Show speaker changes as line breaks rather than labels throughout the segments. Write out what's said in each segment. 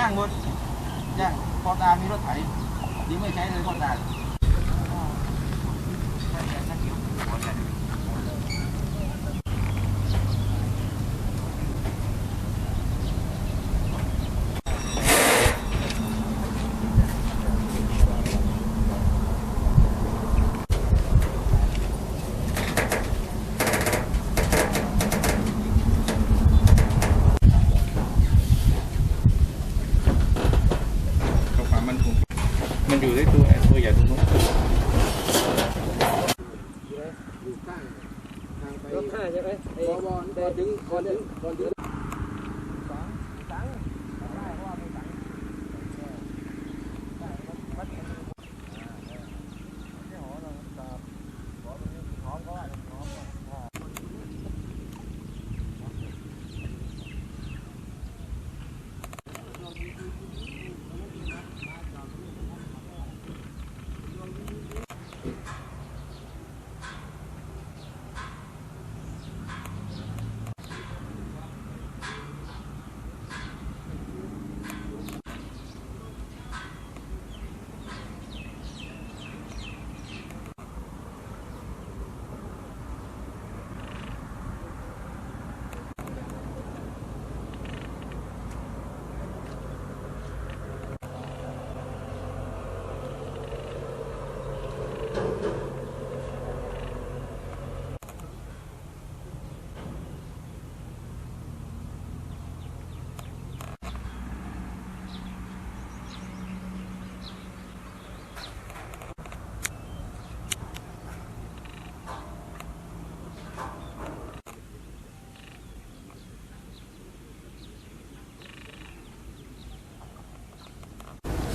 จ้างหมดจ้างพอตามีรถไถดีไม่ใช้เลยพอตา
กับความมั่นคงมันอยู่ที่ตัวตัว ใหญ่ตรงนู้น
รถห้าใช่ไหมพอบอลก่อนถึงก่อนถึงก่อนถึง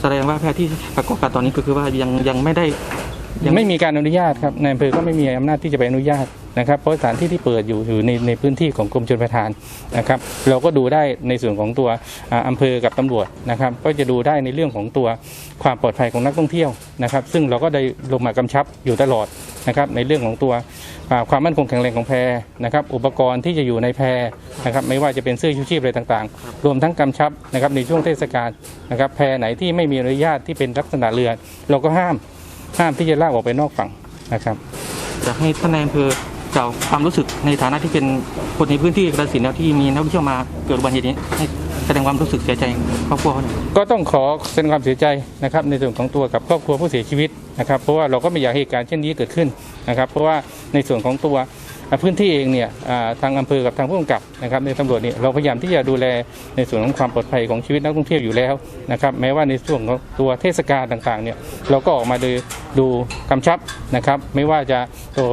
แสดงว่าแพทย์ที่ประกอบการตอนนี้ก็คือว่ายังยังไม่ได้
ยังไม่มีการอนุญาตครับในอำเภอก็ไม่มีอำนาจที่จะไปอนุญาตนะครับ เพราะสถานที่ที่เปิดอยู่อยู่ในในพื้นที่ของกรมชลประทานนะครับ เราก็ดูได้ในส่วนของตัวอ่าอำเภอกับตำรวจนะครับ ก็จะดูได้ในเรื่องของตัวความปลอดภัยของนักท่องเที่ยวนะครับ ซึ่งเราก็ได้ลงมากำชับอยู่ตลอดนะครับในเรื่องของตัวความมั่นคงแข็งแรงของแพนะครับอุปกรณ์ที่จะอยู่ในแพนะครับไม่ว่าจะเป็นเสื้อชูชีพอะไรต่างๆ รวมทั้งกำชับนะครับในช่วงเทศกาลนะครับแพไหนที่ไม่มีอนุญาตที่เป็นลักษณะเรือ เราก็ห้าม ห้ามที่จะลากออกไปนอกฝั่งนะครับ
อยากให้ท่านนายอำเภอกล่าวความรู้สึกในฐานะที่เป็นคนในพื้นที่กระสินธุ์แล้วที่มีนักท่องเที่ยวมาเกิดอุบัติเหตุนี้ให้แสดงความรู้สึกเสียใจครอบครัวเขาหน่อย
ก็ต้องขอแสดงความเสียใจนะครับในส่วนของตัวกับครอบครัวผู้เสียชีวิตนะครับเพราะว่าเราก็ไม่อยากให้เหตุการณ์เช่นนี้เกิดขึ้นนะครับเพราะว่าในส่วนของตัวอ่า พื้นที่เองเนี่ยอ่าทางอำเภอกับทางผู้กำกับนะครับในตำรวจเนี่ยเราพยายามที่จะดูแลในส่วนของความปลอดภัยของชีวิตนักท่องเที่ยวอยู่แล้วนะครับแม้ว่าในส่วนของตัวเทศกาลต่างๆเนี่ยเราก็ออกมาดูดูกำชับนะครับไม่ว่าจะตัว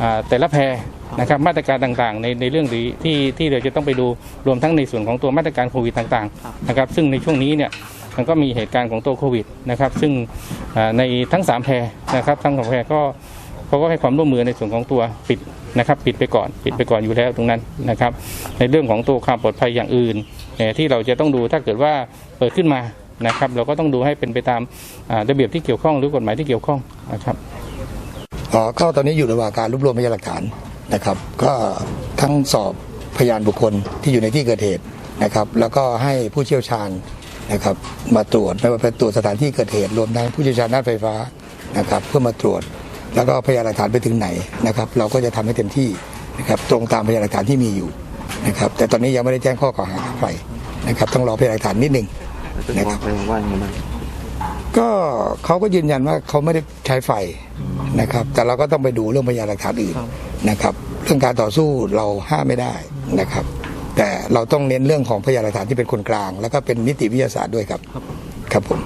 อ่าแต่ละแพรนะครับมาตรการต่างๆ ในในเรื่องที่ที่ที่เราจะต้องไปดูรวมทั้งในส่วนของตัวมาตรการโควิดต่างๆนะครับซึ่งในช่วงนี้เนี่ยมันก็มีเหตุการณ์ของตัวโควิดนะครับซึ่งอ่าในทั้ง 3 แพรนะครับทั้งสองแพรก็เขาก็ให้ความร่วมมือในส่วนของตัวปิด นะครับปิดไปก่อนปิดไปก่อนอยู่แล้วตรงนั้นนะครับ ในเรื่องของตัวความปลอดภัยอย่างอื่นที่เราจะต้องดูถ้าเกิดว่าเปิดขึ้นมานะครับ เราก็ต้องดูให้เป็นไปตามระเบียบที่เกี่ยวข้องหรือกฎหมายที่เกี่ยวข้องนะครับ
ก็ตอนนี้อยู่ระหว่างการรวบรวมพยานหลักฐานนะครับ ก็ทั้งสอบพยานบุคคลที่อยู่ในที่เกิดเหตุนะครับ แล้วก็ให้ผู้เชี่ยวชาญนะครับมาตรวจไม่ว่าเป็นตรวจสถานที่เกิดเหตุรวมทั้งผู้เชี่ยวชาญด้านไฟฟ้านะครับ เพื่อมาตรวจ แล้วก็พยานหลักฐานไปถึงไหนนะครับ เราก็จะทำให้เต็มที่นะครับตรงตามพยานหลักฐานที่มีอยู่นะครับ แต่ตอนนี้ยังไม่ได้แจ้งข้อกล่าวหาใครนะครับ ต้องรอพยานหลักฐานนิดหนึ่งนะครับก็เขาก็ยืนยันว่าเขาไม่ได้ใช้ไฟนะครับ แต่เราก็ต้องไปดูเรื่องพยานหลักฐานอื่นนะครับเรื่องการต่อสู้เราห้ามไม่ได้นะครับ แต่เราต้องเน้นเรื่องของพยานหลักฐานที่เป็นคนกลาง แล้วก็เป็นนิติวิทยาศาสตร์ด้วยครับ ครับผม